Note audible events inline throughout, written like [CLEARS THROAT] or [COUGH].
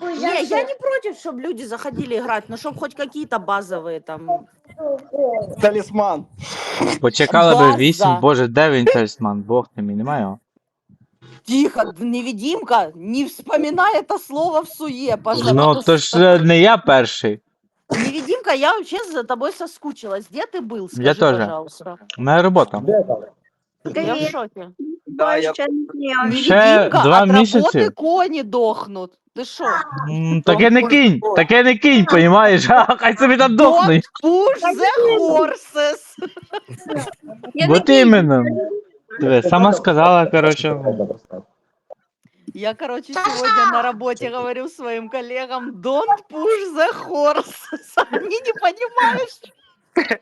Не, я не против, чтобы люди заходили играть, но чтобы хоть какие-то базовые там. Талісман. Почекали би База. 8, боже, де він талісман? Бог ти мій, немає його? Тихо, невидимка, не вспоминай это слово в суе, пожалуйста. Ну, то ж е, не я перший. Невидимка, я вообще за тобой соскучилась. Где ты был? Скажи, Я тоже. пожалуйста. Моя робота. Я в шоке. Да, я... Ще не. Ще Невидимка, два от місяці. работы кони дохнут. Ты шо? М, Таке не кинь, таке не кинь, понімаєш? [LAUGHS] А, Хай собі там дохнуть. Push the horses. Я іменно. Диви, сама сказала, коротше. Я, короче, сегодня на работе говорю своим коллегам, don't push the horses. [LAUGHS] Они не понимают, [LAUGHS]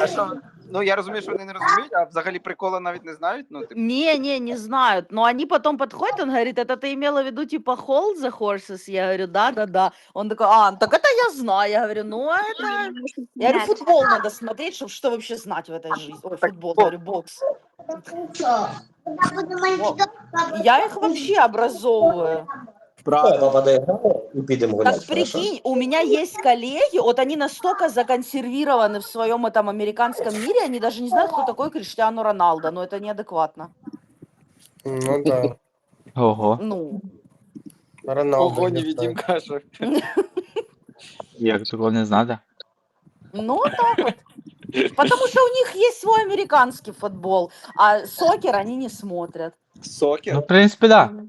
А що? Ну я розумію, що вони не розуміють, а взагалі прикола навіть не знають. Ну, типу, Не, не, не знают. Но они потом подходят, он говорит, это ты имела в виду типа hold the horses? Я говорю, да, да, да. Он такой, а, так это я знаю. Я говорю, ну а это... Я говорю, футбол надо смотреть, чтобы что вообще знать в этой жизни. Ой, футбол, говорю, бокс. Во. Я их вообще образовываю. правда. Папа доіграє і підемо гуляти. Так прикинь, у меня есть коллеги, вот они настолько законсервированы в своем этом американском мире, они даже не знают, кто такой Криштиану Роналдо, но это неадекватно. Ну да. Ого. Ну, Роналдо. Ого, не невидим каже. Як такого не знати? ну так вот. Потому что у них есть свой американский футбол, а сокер они не смотрят. Ну, Сокер. в принципі, так. Да.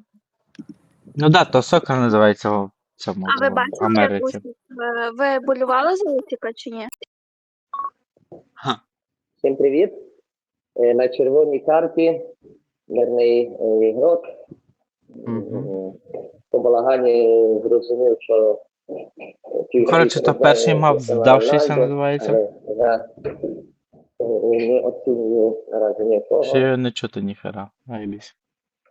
Ну да, то сокер називається в цьому А ви в бачите, Америці. Усик, е, ви болювали за Усика чи ні? Всім привіт. Е, На червоній карті мирний е, ігрок. Мгм. М, По балагані зрозумів, що півгрі Коротше, то передає перший мав Кристиану здавшися, Роналду, називається. але я е, не оцінюю наразі нікого. Ще не чути ніхера. Найбільше.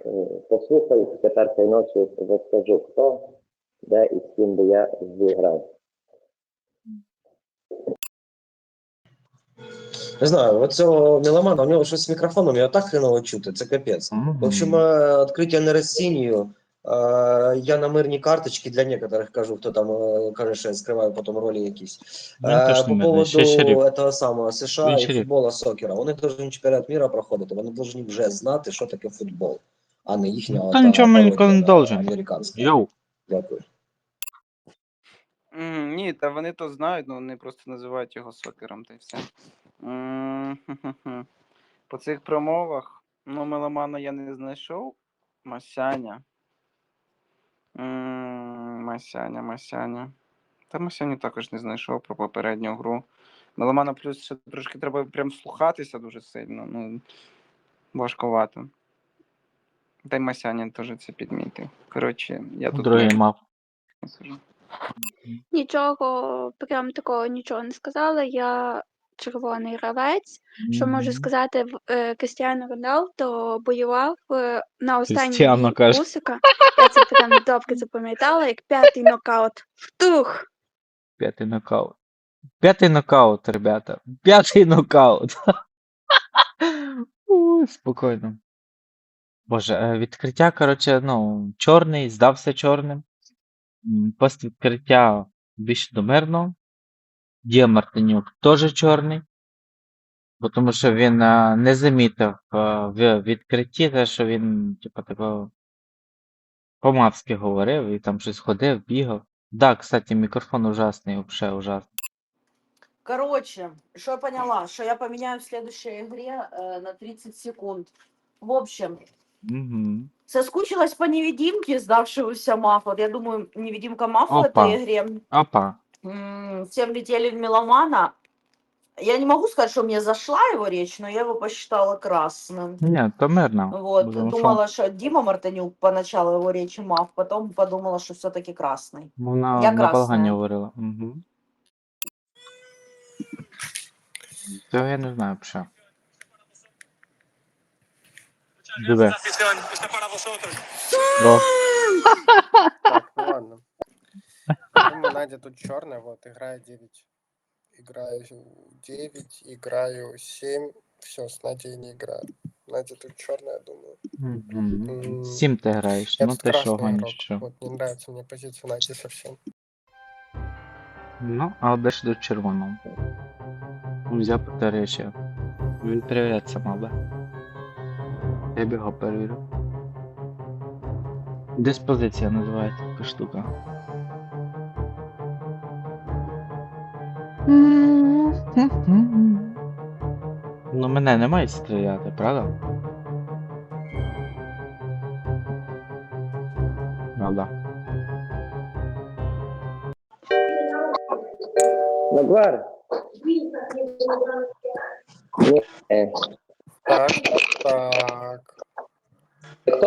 Е, Послухай, тепер цієї ночі розкажу, хто, де і з ким би я зіграв. Не знаю, от цього меломана, у нього щось з мікрофоном, його так хреново чути, це капець. Мгм. В общем, э, открытие не розцінюю. Е, Я на мирні карточки для некоторых кажу, хто там е, каже, що я скриваю потім ролі якісь. Він Е, теж не По мирний, поводу ще шериф. этого самого США Він і шериф. футбола сокера. Вони повинні чемпіонат міра проходити, вони повинні вже знати, що таке футбол, а не їхня Та нічого ми ніколи не должен. Йоу. Дякую. М, Ні, та вони то знають, ну вони просто називають його сокером, та й все. М, хе-хе-хе. По цих промовах, ну, меломана я не знайшов. Масяня. М, Масяня, Масяня. Та Масяню також не знайшов про попередню гру. Меломана плюс ще трошки треба прям слухатися дуже сильно. Ну, важковато. Та й Масяня теж це підмітив. Коротше, я тут Другий не мав. сижу. Нічого, прям такого нічого не сказала. Я червоний гравець. Що можу сказати, в- е, Крістіану Роналдо воював е, на останній Крістіано, бій каже. Усика. Я це прям добре запам'ятала, як п'ятий нокаут. Втух! П'ятий нокаут. П'ятий нокаут, ребята. П'ятий нокаут. [LAUGHS] У, Спокійно. Боже, е, відкриття, коротше, ну, чорний, здався чорним. Пост відкриття більш домирно. Дія Мартинюк теж чорний. Бо тому що він е, не замітив е, в відкритті те, що він, типу, такого по-мавськи говорив і там щось ходив, бігав. Да, кстати, мікрофон ужасний, вообще ужасний. Короче, что я поняла, что я поменяю в следующей игре э, на 30 секунд. В общем, Угу. соскучилась по невидимке, сдавшегося Мафа. Вот Я думаю, невидимка Мафа в Опа. этой игре. Опа. М, Всем летели в Меломана. Я не могу сказать, что мне зашла его речь, но я его посчитала красным. Ні, то мирно. Вот, потому що думала, что Дима Мартынюк поначалу его речи мав, потом подумала, что все-таки красный. Вона Я на красна. балагані говорила. Угу. Цього я не знаю що. Так, ну ладно. Думаю, Надя тут черная, вот, играю 9. Играю 9, играю 7. Все, с Надей не играю. Надя тут черная, думаю. Мгм. М, З цим ти граєш, Я ну тут ти що красный гониш, игрок. що? Вот, не нравится мне позиция Нади совсем. Ну, а де ж до червоного? Взяв речі. Він мав би. Я б його перевірив. Диспозиція називається така штука. Ну, мене не мають стріляти, правда? Правда. Нагвар.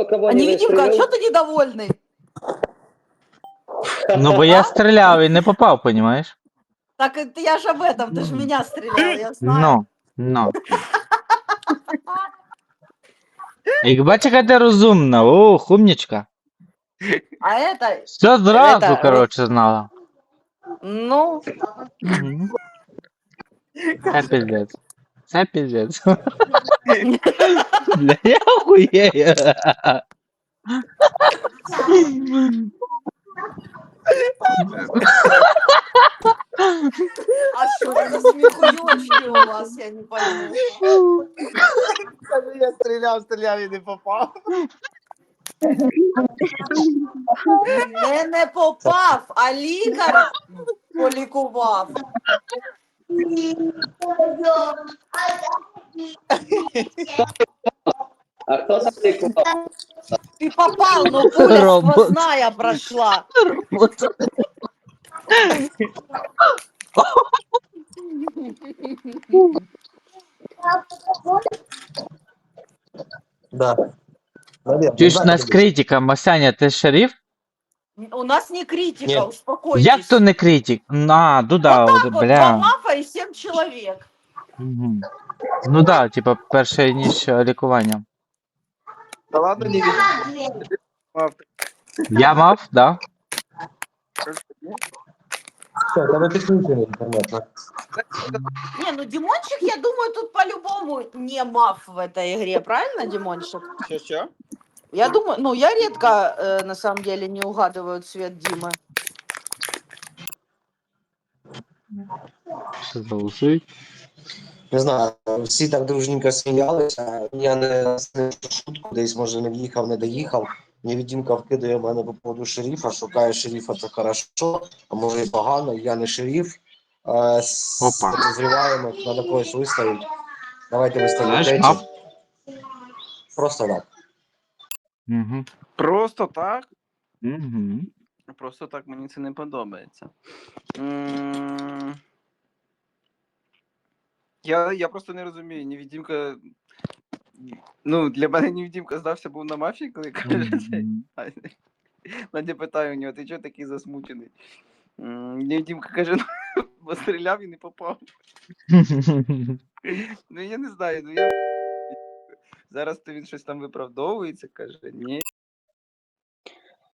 кого А не невидимка, а выстрелил? что ты недовольный? Ну, бо я стріляв і не попав, понімаєш? Так это я же об этом, ты же меня стрелял, я знаю. Ну, ну. Як бачиш, яка ти розумна, о, умнічка. А это, Все зразу, Это, коротше, знала. ну, Мгм. Це піздець. Це піздець. [LAUGHS] Бля, я охуєю. а что это смехуёчки у вас, я не пойму. Я стріляв, стріляв і не попав. Не, не попав, а лікар полікував. А кто там ликовал? Ты попал, но пуля Робот. сквозная прошла. Да. Наверное, Ти ж у нас критика, Масяня, ти шериф? У нас не критика, Нет. успокойтесь. Як то не критик? На, ну да, вот от, так вот, два бля. мафа и семь человек. Мгм. Ну да, типа, перше ніж е, лікування. Та ладно, не відмав. Я мав, да? Всё, это выписывательный интернет. да. Не, ну Димончик, я думаю, тут по-любому не маф в этой игре, правильно, Димончик? Що, що? Я думаю, ну я редко э, на самом деле не угадываю цвет Димы. Що заголосують? Не знаю, всі так дружненько сміялися. Я не знаю, що шутку, десь може не в'їхав, не доїхав. Невідімка вкидає мене по поводу шерифа, шукає шерифа, це хорошо, а може і погано, я не шериф. Е, з Опа. Підозріваємо, треба когось виставити. Давайте виставимо Знаєш, третій. мав. Просто так. Угу. Просто так? Угу. Просто так мені це не подобається. М, Я, я просто не розумію, невідімка. Ну, для мене невідімка здався був на мафії, коли каже. Надя питає у нього, ти чого такий засмучений? Невідімка каже, ну, [LAUGHS] бо стріляв і не попав. [LAUGHS] Ну я не знаю, ну я. Зараз то він щось там виправдовується, каже, ні.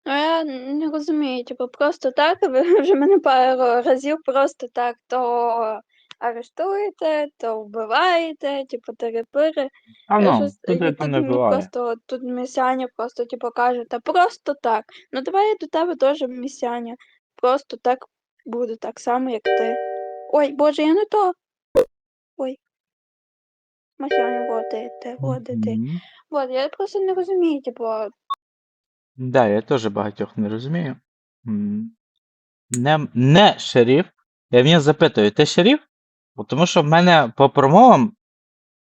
Ну я не розумію, типу, просто так, ви [LAUGHS] вже мене пару разів просто так то арештуєте, то вбиваєте, типу, терепири. А ну, щось- тут і це не мені буває. просто тут місяня просто типу каже, та просто так. Ну давай я до тебе теж місяня. Просто так буду так само, як ти. Ой, боже, я не то. Ой. Масяня, водити, водити. Мгм. Вот, я просто не розумію, типу, Да, я теж багатьох не розумію. Не, не шериф. Я в нього запитую, ти шериф? Бо Тому що в мене по промовам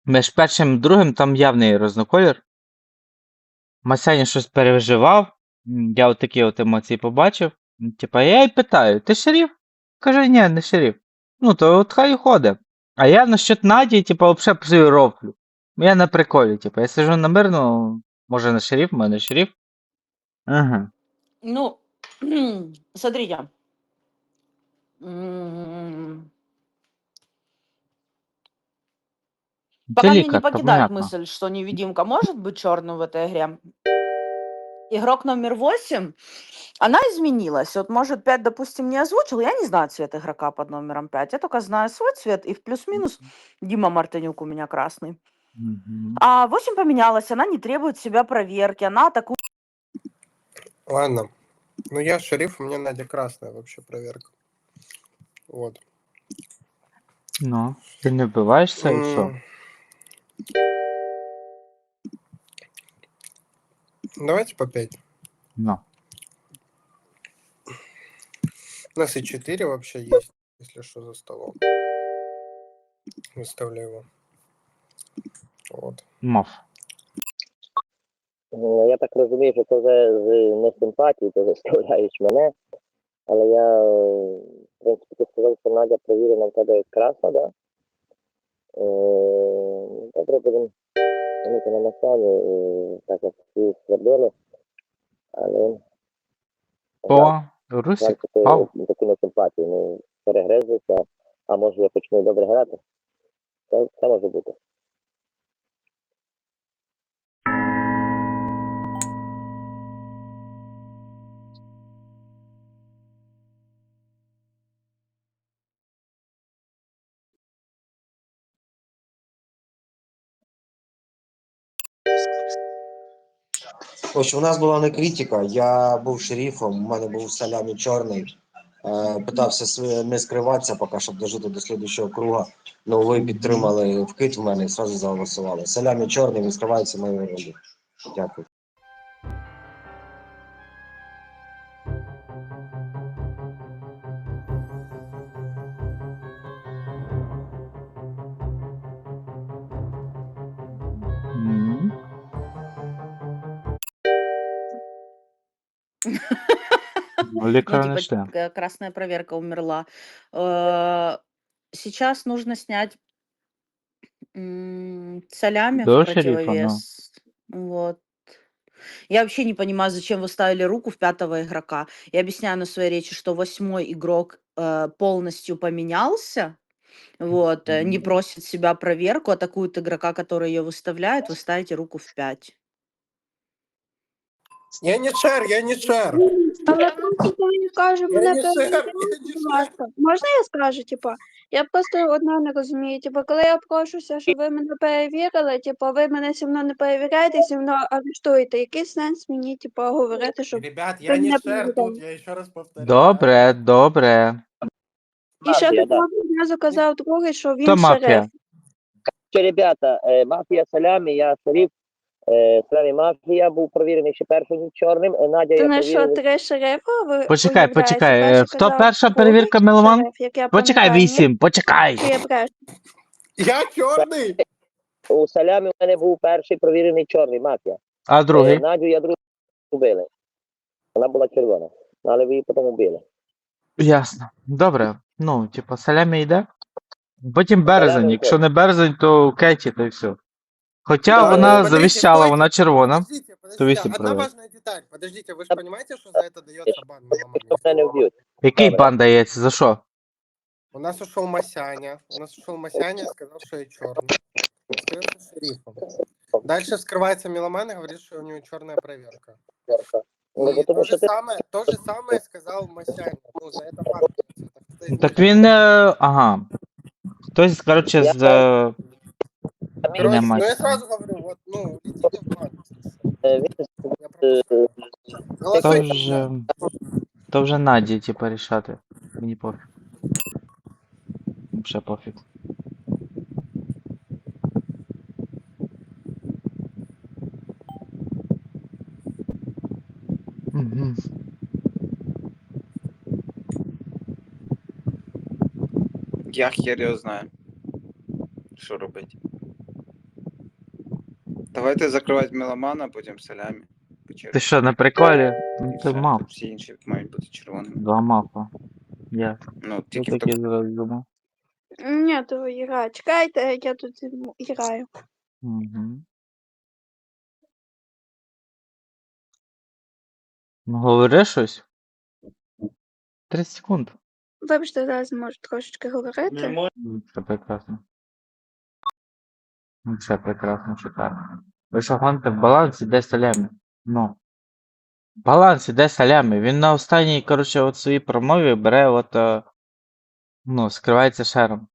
між першим і другим там явний розноколір. Масяня щось переживав. Я от такі от емоції побачив. Типа, я й питаю, ти шериф? Каже, ні, не шериф. Ну, то от хай ходить. А я насчет Наді, типа, взагалі псую рофлю. Я на приколі, типа, я сижу на мирно, може не шериф, в мене шериф. Ага. Ну, [CLEARS THROAT] смотрите. М, Пока Це мне не лікарка, покидает понятно. мысль, что невидимка может быть черным в этой игре. Игрок номер 8, Она изменилась. Вот, может, 5, допустим, не озвучил. Я не знаю цвет игрока под номером 5. Я только знаю свой цвет. И в плюс-минус Дима Мартынюк у меня красный. Мгм. А 8 поменялась, она не требует себя проверки, она атакует Ладно. Ну я шериф, у меня Надя красная вообще проверка. Вот. Ну, ти не і що? М. Давайте по 5. Ну. У нас и 4 вообще есть, если что, за столом. Выставлю его. Вот. Мов. Ну, Я так розумію, що це вже з несимпатії, ти заставляєш мене. Але я, е, в принципі, ти сказав, що Надя перевірена в тебе краса, да? Е, ну, Добре, будемо тягнути на масані, е, так як всі зробили. Але О, Русик бачите, впав. таку несимпатію. Ну, перегризлися, а може я почну добре грати. Це, це може бути. Ось у нас була не критика. Я був шерифом, у мене був салямі чорний. Е, Питався не скриватися, поки щоб дожити до слідчого круга. Ну ви підтримали вкид в мене і одразу заголосували. Салямі чорний, він скривається мої ролі. Дякую. Ну, типа, к- красная проверка умерла. Э, Сейчас нужно снять м, солями До в шерифа, ну. противовес. Вот. Я вообще не понимаю, зачем вы ставили руку в пятого игрока. Я объясняю на своей речи, что восьмой игрок э, полностью поменялся. Вот, э, не Мгм. просит себя проверку, атакует игрока, который ее выставляет, вы ставите руку в 5. Я не шер, я не шер. Але просто він каже, Я мене не шер, я не шер. Можна я скажу, типа, я просто одне не розумію. Типа, коли я прошуся, щоб ви мене перевірили, типа, ви мене все одно не перевіряєте, все одно арештуєте. Який сенс мені, типа, говорити, щоб Ребят, я не шер тут, я еще раз повторяю. Добре, добре. і ще Мафія, да. одразу казав другий, що він Хто шериф. мафія? Що, ребята, е, мафія салямі, я шериф. Е, мафія був провірений ще першим чорним. е, Надя Ти я не що, три шерифа? Ви Почекай, почекай, е, Перший хто казав перша перевірка Меломан? шериф, як я Почекай, пам'ятаю, вісім, почекай. Я черный? У салямі у мене був перший провірений чорний мафія. А Е, другий? Надю я другу вбили. Вона була червона. Але ви її потім вбили. Ясно. Добре. Ну, типа, салямі йде. Потім березень. Якщо не березень, то Кеті, то і все. Хоча Да, вона подождите, завіщала, стойте, вона червона. Подождите, То подождите. вісім Одна провел. важная деталь. Подождите, вы же понимаете, что за это дается бан меломану? Що мене не вб'ють. Який Добре. бан дається? За що? У нас ушел Масяня. У нас ушел Масяня, сказал, что я черный. Остается шерифом. Дальше вскрывается меломан и говорит, что у него черная проверка. Ну, И бо то тому же що ти самое, то же самое сказал Масяня. Ну, за это бан. дается. Так, это Так він. е, Ага. Хтось, коротше, з. е, Короче, Нема ну я сразу говорю, вот, ну, идите в бан. е, То Голосуйте. вже. То вже Наді, типа, рішати. Мені пофіг. Вже пофіг. Мгм. Я хер його знаю. Що робити? Давайте закривати меломана, а потім салямі. Ти що, на приколі? Ну все, мав. Всі інші мають бути червоними. Два мафа. Я. Ну, Я тільки в такому. зараз думав. Ні, то граю. Чекайте, я тут м, граю. Угу. Ну, говори щось. 30 секунд. Вибачте, зараз можу трошечки говорити. Ну, Це прекрасно. Ну, Це прекрасно, шикарно. Ви що гоните, баланс іде салями. Ну. Баланс іде салями. Він на останній, коротше, от своїй промові бере от. е, Ну, скривається шером.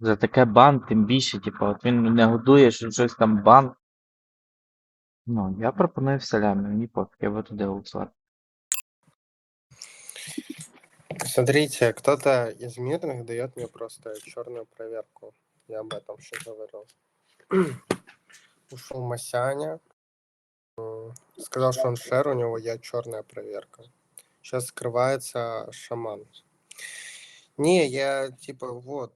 За таке бан, тим більше, типу, от він не годує, що щось там бан. Ну, я пропоную в салямі, мені пофіг, я буду туди голосувати. Смотрите, кто-то из мирных дает мне просто черную проверку. Я об этом сейчас говорил. [CLEARS THROAT] Ушел Масяня. Сказал, что он шер, у него я черная проверка. Сейчас скрывается шаман. Не, я типа вот,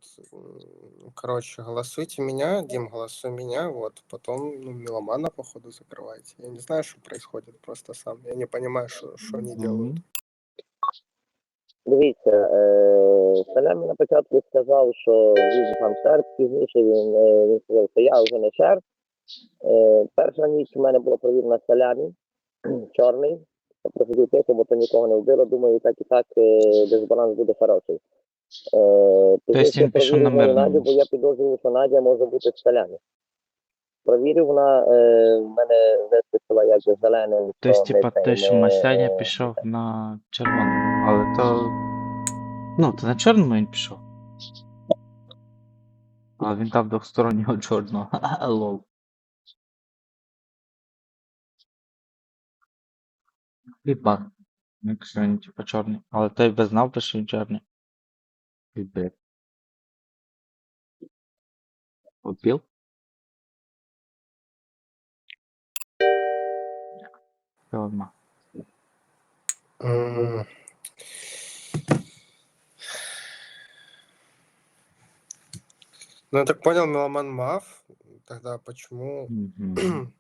короче, голосуйте меня, Дим, голосуй меня, вот, потом ну, меломана походу закрывайте. Я не знаю, что происходит просто сам, я не понимаю, что, что они делают. Дивіться, е, на початку сказав, що він там шер, пізніше він, е, він сказав, що я вже не шер. Е, перша ніч у мене була провірена салямі, [CLEARS THROAT] чорний. Я проходив тихо, бо то нікого не вбило. Думаю, так і так е, дисбаланс буде хороший. Е, пізніше він пішов на. Надю, бо я підозрюю, що Надя може бути в салямі. Провірив вона, в мене вискочила як зеленим. Тобто, типа, той, що Масяня пішов на червоному, але то. Ну, то на чорному він пішов. Але він дав двохстороннього чорного. [LAUGHS] Лол. Бан. Якщо він типа чорний. Але той би знав що він чорний. Відбір. Убил? Ладно. М. Ну, я так понял, Меломан Мав. Тогда почему... [CLEARS THROAT]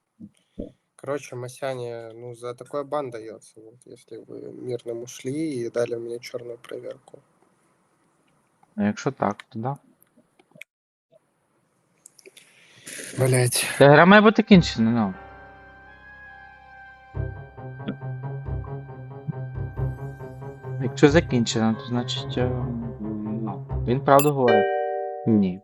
Короче, Масяне, ну, за такой бан дается, вот, если вы мирным ушли и дали мне черную проверку. А якщо так, то да. Блять. Та гра має бути кінчена, ну. Якщо закінчена, то значить. е, Ну, він правду говорить. Ні.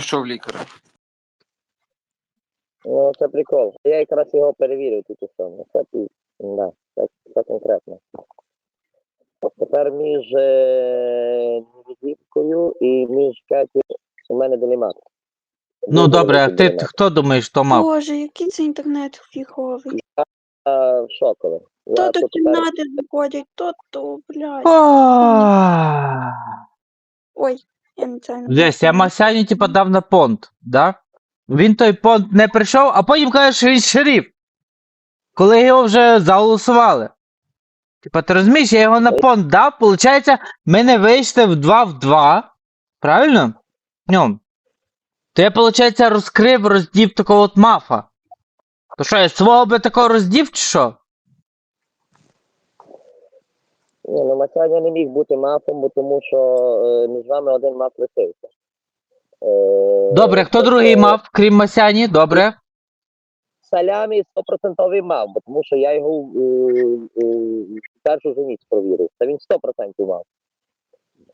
Що в лікаря? Ну, це прикол. Я якраз його перевірив тільки що. Ну, Це, да, це, це конкретно. Тепер між е, невідівкою і між Кеті у мене дилемат. Ну Дуже добре, а ти хто думаєш, хто мав? Боже, який це інтернет фіговий. Я шоковий. То до кімнати заходять, то то, блядь. Ой, я не це не Десь, я. Масяні типа дав на понт, да? Він той понт не прийшов, а потім каже, що він шериф. Коли його вже заголосували. Типа, ти розумієш, я його на понт дав, виходить, ми не вийшли в 2 в 2. Правильно? Ну. То я, виходить, розкрив, роздів такого от мафа. То що, я свого би такого роздів, чи що? Ні, ну Масяня не міг бути мафом, бо тому що е, між вами один маф лишився. Е, Добре, хто тобто другий мав, крім Масяні? Добре. Салямі 100% мав, бо тому що я його е, е, першу ж ніч провірив. Та він 100% мав.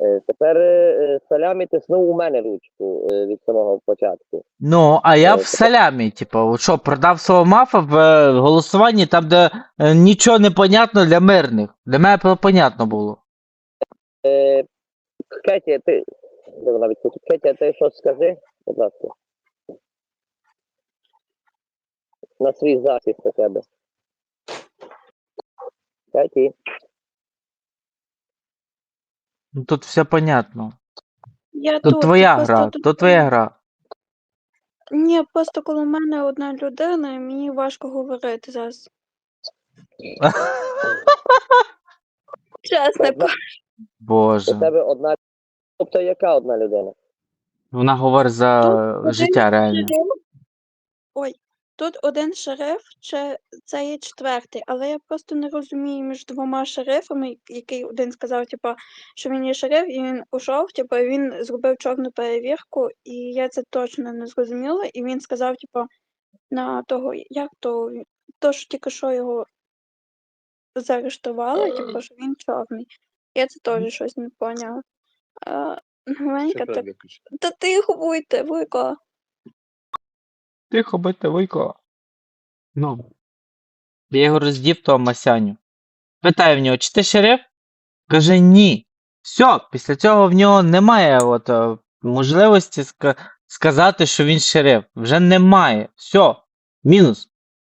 Е, тепер е, Салямі тиснув у мене ручку е, від самого початку. Ну, а я Е, в салямі, типу, от що, продав свого мафа в е, голосуванні там, де е, нічого не понятно для мирних. Для мене понятно було. Е, Кеті, ти. вона ти щось скажи, будь ласка. На свій захист у тебе. Кеті. Ну тут все понятно. Я Тут тут, твоя просто гра, тут- тут твоя гра. Ні, просто коли в мене одна людина, і мені важко говорити зараз. [LAUGHS] Чесно, Одна- У Боже. тебе одна. Тобто яка одна людина? Вона говорить за Тут життя реально. Ой, тут один шериф, чи це є четвертий, але я просто не розумію між двома шерифами, який один сказав, типа, що він є шериф, і він ушов, типа, він зробив чорну перевірку, і я це точно не зрозуміла. І він сказав, типа, на того, як то, то, що тільки що його заарештували, типу, що він чорний. Я це теж щось не поняла. Маленька, та тихо будьте, Вуйко. Тихо, будьте вийко. Ну. Я його роздів того Масяню. Питаю в нього, чи ти шериф? Каже ні. Все, після цього в нього немає от, е, можливості ска- сказати, що він шериф. Вже немає. Все. Мінус.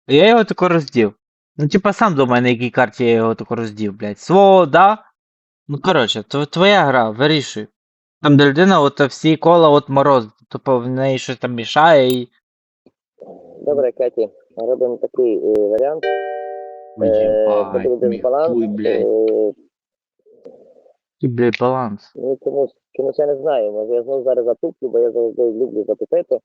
Я його тако роздів. Ну, типа, сам думай, на якій карті я його тако роздів, блядь. Свого, да? Ну, коротше, то твоя гра, вирішуй. Там, де людина, от всі кола от мороз, тобто в неї щось там мішає і. Добре, Кеті, робимо такий е, варіант. Е, єбать, Це буде дисбаланс. хуй, блядь. Е, блядь, баланс. Ну, чомусь, чомусь я не знаю. Може, я знову зараз затуплю, бо я завжди люблю затупити,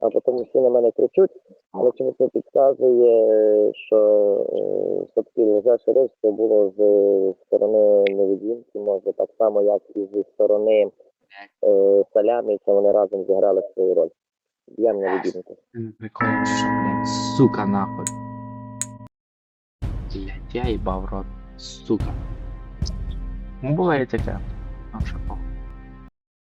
а потім всі на мене кричуть, але чомусь не підказує, що е, все-таки лежа шериф було з сторони невидимки, може, так само, як і зі сторони е, салямі, це вони разом зіграли свою роль. Я невидимка. Прикол, що, блядь, сука, нахуй. Блядь, я їбав рот. Сука. Ну, буває таке. А що похуй.